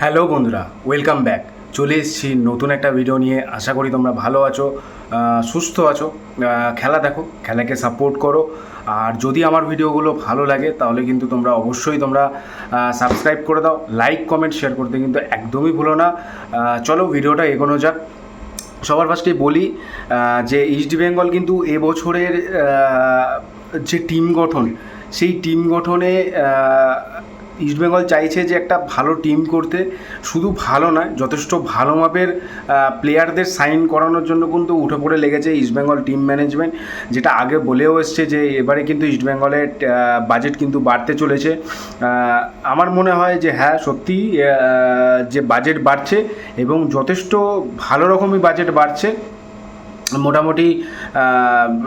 Hello বন্ধুরা welcome back চলে এসেছি নতুন একটা ভিডিও নিয়ে। আশা করি তোমরা ভালো আছো সুস্থ আছো। খেলা দেখো, খেলাকে সাপোর্ট করো। আর যদি আমার ভিডিওগুলো ভালো লাগে, তাহলে কিন্তু তোমরা অবশ্যই তোমরা সাবস্ক্রাইব করে দাও। লাইক কমেন্ট শেয়ার করতে কিন্তু একদমই ভুলো না। চলো ভিডিওটা এগোনো যাক। সবার ফার্স্টে বলি যে ইস্ট বেঙ্গল কিন্তু এবছরের যে টিম গঠন, সেই টিম গঠনে ইস্ট বেঙ্গল চাইছে যে একটা ভালো টিম করতে। শুধু ভালো নয়, যথেষ্ট ভালো মাপের প্লেয়ারদের সাইন করানোর জন্য কিন্তু উঠে পড়ে লেগেছে ইস্ট বেঙ্গল টিম ম্যানেজমেন্ট যেটা আগে বলেও এসছে যে এবারে কিন্তু ইস্ট বেঙ্গলের বাজেট কিন্তু বাড়তে চলেছে। আমার মনে হয় যে হ্যাঁ সত্যি যে বাজেট বাড়ছে এবং যথেষ্ট ভালো রকমই বাজেট বাড়ছে। মোটামুটি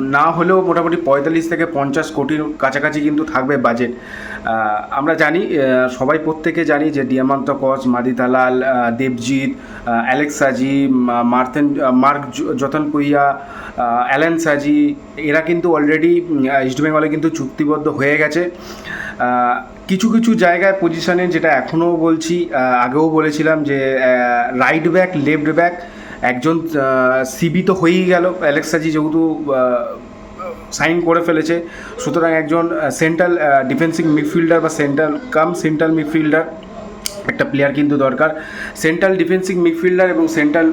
না হলেও মোটামুটি পঁয়তাল্লিশ থেকে পঞ্চাশ কোটির কাছাকাছি কিন্তু থাকবে বাজেট আমরা জানি সবাই প্রত্যেকে জানি যে ডিয়ামান্ত কচ মাদিতালাল আহ, দেবজিৎ অ্যালেক্স সাজি মার্থেন মার্ক যতন পুইয়া অ্যালেন সাজি এরা কিন্তু অলরেডি ইস্টবেঙ্গলে কিন্তু চুক্তিবদ্ধ হয়ে গেছে। কিছু কিছু জায়গায় পজিশনে যেটা এখনও বলছি আগেও বলেছিলাম যে রাইট ব্যাক লেফট ব্যাক একজন সিবি তো হয়েই গেল, অ্যালেক্সাজি যেহেতু সাইন করে ফেলেছে, সুতরাং একজন সেন্ট্রাল ডিফেন্সিভ মিডফিল্ডার বা সেন্ট্রাল কাম সেন্ট্রাল মিডফিল্ডার একটা প্লেয়ার কিন্তু দরকার। সেন্ট্রাল ডিফেন্সিভ মিডফিল্ডার এবং সেন্ট্রাল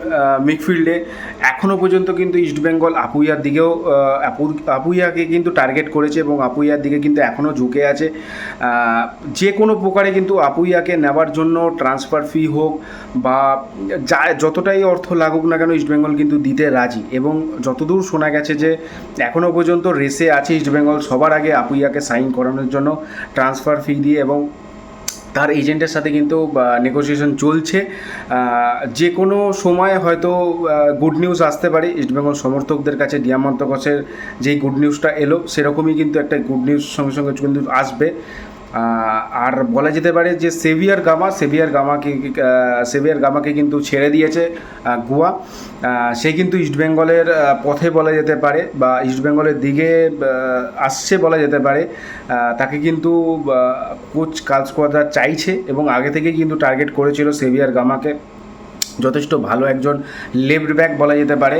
মিডফিল্ডে এখনও পর্যন্ত কিন্তু ইস্টবেঙ্গল আপুইয়ার দিকেও আপুইয়াকে কিন্তু টার্গেট করেছে এবং আপুইয়ার দিকে কিন্তু এখনও ঝুঁকে আছে। যে কোনো প্রকারে কিন্তু আপুইয়াকে নেওয়ার জন্য ট্রান্সফার ফি হোক বা যা, যতটাই অর্থ লাগুক না কেন ইস্টবেঙ্গল কিন্তু দিতে রাজি। এবং যতদূর শোনা গেছে যে এখনও পর্যন্ত রেসে আছে ইস্টবেঙ্গল সবার আগে আপুইয়াকে সাইন করানোর জন্য ট্রান্সফার ফি দিয়ে এবং তার এজেন্টের সাথে কিন্তু নেগোসিয়েশন চলছে। যে কোনো সময় হয়তো গুড নিউজ আসতে পারে। ইস্টবেঙ্গল সমর্থকদের কাছে ডিয়ামন্ত ঘোষের যেই গুড নিউজটা এলো, সেরকমই কিন্তু একটা গুড নিউজ সঙ্গে সঙ্গে কিন্তু আসবে। আর বলা যেতে পারে যে সেভিয়ার গামা, সেভিয়ার গামাকে সেভিয়ার গামাকে কিন্তু ছেড়ে দিয়েছে গোয়া। সে কিন্তু ইস্টবেঙ্গলের পথে বলা যেতে পারে বা ইস্টবেঙ্গলের দিকে আসছে বলা যেতে পারে। তাকে কিন্তু কোচ কালস্কোয়াদা চাইছে এবং আগে থেকে কিন্তু টার্গেট করেছিল সেভিয়ার গামাকে। যথেষ্ট ভালো একজন লেফট ব্যাক বলা যেতে পারে।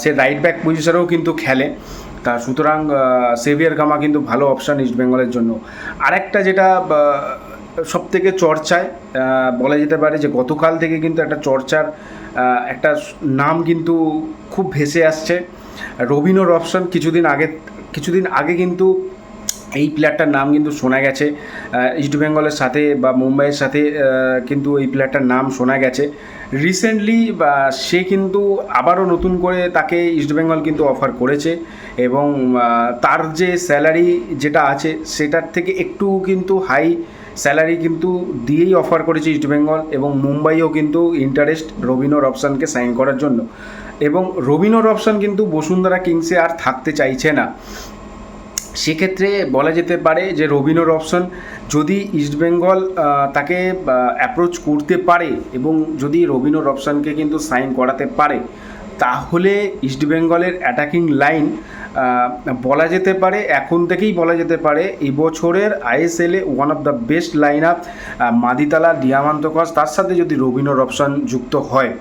সে রাইট ব্যাক পজিশনেও কিন্তু খেলে। তা সুতরাং সেভিয়ার গামা কিন্তু ভালো অপশান ইস্ট বেঙ্গলের জন্য। আরেকটা যেটা সব থেকে চর্চায় বলা যেতে পারে যে গতকাল থেকে কিন্তু একটা চর্চার একটা নাম কিন্তু খুব ভেসে আসছে। রবিনোর অপশান কিছুদিন আগে কিছুদিন আগে কিন্তু এই প্লেয়ারটার নাম কিন্তু শোনা গেছে। ইস্ট বেঙ্গলের সাথে বা মুম্বাইয়ের সাথে কিন্তু এই প্লেয়ারটার নাম শোনা গেছে। রিসেন্টলি বা, সে কিন্তু আবারও নতুন করে তাকে ইস্টবেঙ্গল কিন্তু অফার করেছে এবং তার যে স্যালারি যেটা আছে, সেটার থেকে একটু কিন্তু হাই স্যালারি কিন্তু দিয়েই অফার করেছে ইস্টবেঙ্গল এবং মুম্বাইও কিন্তু ইন্টারেস্ট রবিনোর অপশানকে সাইন করার জন্য। এবং রবিনোর অপশান কিন্তু বসুন্ধরা কিংসে আর থাকতে চাইছে না। সেক্ষেত্রে বলা যেতে পারে যে রবিনোর অপশন যদি ইস্টবেঙ্গল তাকে অ্যাপ্রোচ করতে পারে এবং যদি রবিনোর অপশনকে কিন্তু সাইন করাতে পারে, তাহলে ইস্টবেঙ্গলের অ্যাটাকিং লাইন বলা যেতে পারে, এখন থেকেই বলা যেতে পারে এবছরের আইএসএলে one of the best line up মাদিতালা Diamantakos তার সাথে যদি রবিনোর অপশন যুক্ত হয়।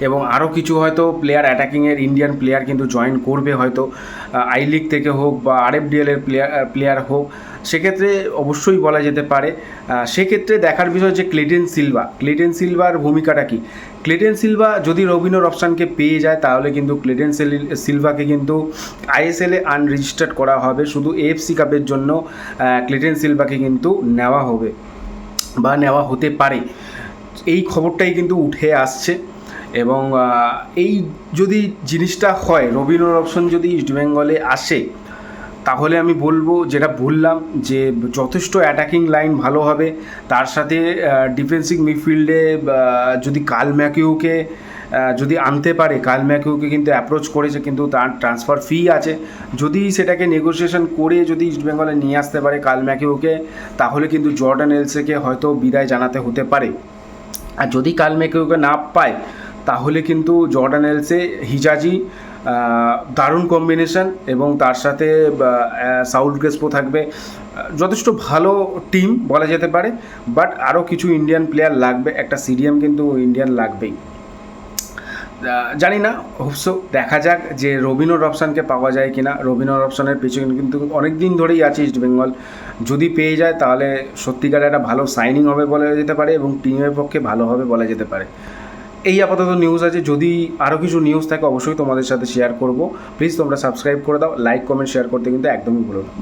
এবং আরও কিছু হয়তো প্লেয়ার অ্যাটাকিংয়ের ইন্ডিয়ান প্লেয়ার কিন্তু জয়েন করবে হয়তো আই লিগ থেকে হোক বা আর আরএফডিএলের প্লেয়ার প্লেয়ার হোক, সেক্ষেত্রে অবশ্যই বলা যেতে পারে। সেক্ষেত্রে দেখার বিষয় যে ক্লেটেন সিলভা ক্লেটেন সিলভার ভূমিকাটা কি? ক্লেটেন সিলভা যদি রবিনোর অপশানকে পেয়ে যায়, তাহলে কিন্তু ক্লেটেন সিল- সিলভাকে কিন্তু আইএসএলে আনরেজিস্টার্ড করা হবে। শুধু এএফসি কাপের জন্য ক্লেটেন সিলভাকে কিন্তু নেওয়া হবে বা নেওয়া হতে পারে। এই খবরটাই কিন্তু উঠে আসছে। এবং এই যদি জিনিসটা হয় রবিনোর অপশন যদি ইস্টবেঙ্গলে আসে, তাহলে আমি বলব, যেটা বললাম, যে যথেষ্ট অ্যাটাকিং লাইন ভালো হবে। তার সাথে ডিফেন্সিভ মিডফিল্ডে যদি কাল ম্যাকিউকে যদি আনতে পারে কাল ম্যাকিউকে কিন্তু অ্যাপ্রোচ করেছে, কিন্তু তার ট্রান্সফার ফি আছে। যদি সেটাকে নেগোসিয়েশন করে যদি ইস্টবেঙ্গলে নিয়ে আসতে পারে কাল ম্যাকিউকে তাহলে কিন্তু জর্ডান এলসেকে হয়তো বিদায় জানাতে হতে পারে। আর যদি কাল ম্যাকিউকে না পায় তাহলে কিন্তু জর্ডান এলসে হিজাজি দারুণ কম্বিনেশন এবং তার সাথে সাউল গ্রেসপো থাকবে। যথেষ্ট ভালো টিম বলা যেতে পারে বাট আরও কিছু ইন্ডিয়ান প্লেয়ার লাগবে, একটা সিডিএম কিন্তু ইন্ডিয়ান লাগবেই। জানি না হোপসো দেখা যাক যে রবিনো রপশানকে পাওয়া যায় কিনা। রবিনো রপশানের পিছনে কিন্তু অনেক দিন ধরেই আছে ইস্ট বেঙ্গল যদি পেয়ে যায়, তাহলে সত্যিকার একটা ভালো সাইনিং হবে বলা যেতে পারে এবং টিমের পক্ষে ভালো হবে বলা যেতে পারে। এই আপাতত নিউজ আছে। যদি আরও কিছু নিউজ থাকে, অবশ্যই তোমাদের সাথে শেয়ার করব। প্লিজ তোমরা সাবস্ক্রাইব করে দাও লাইক কমেন্ট শেয়ার করতে কিন্তু একদমই ভুলো না।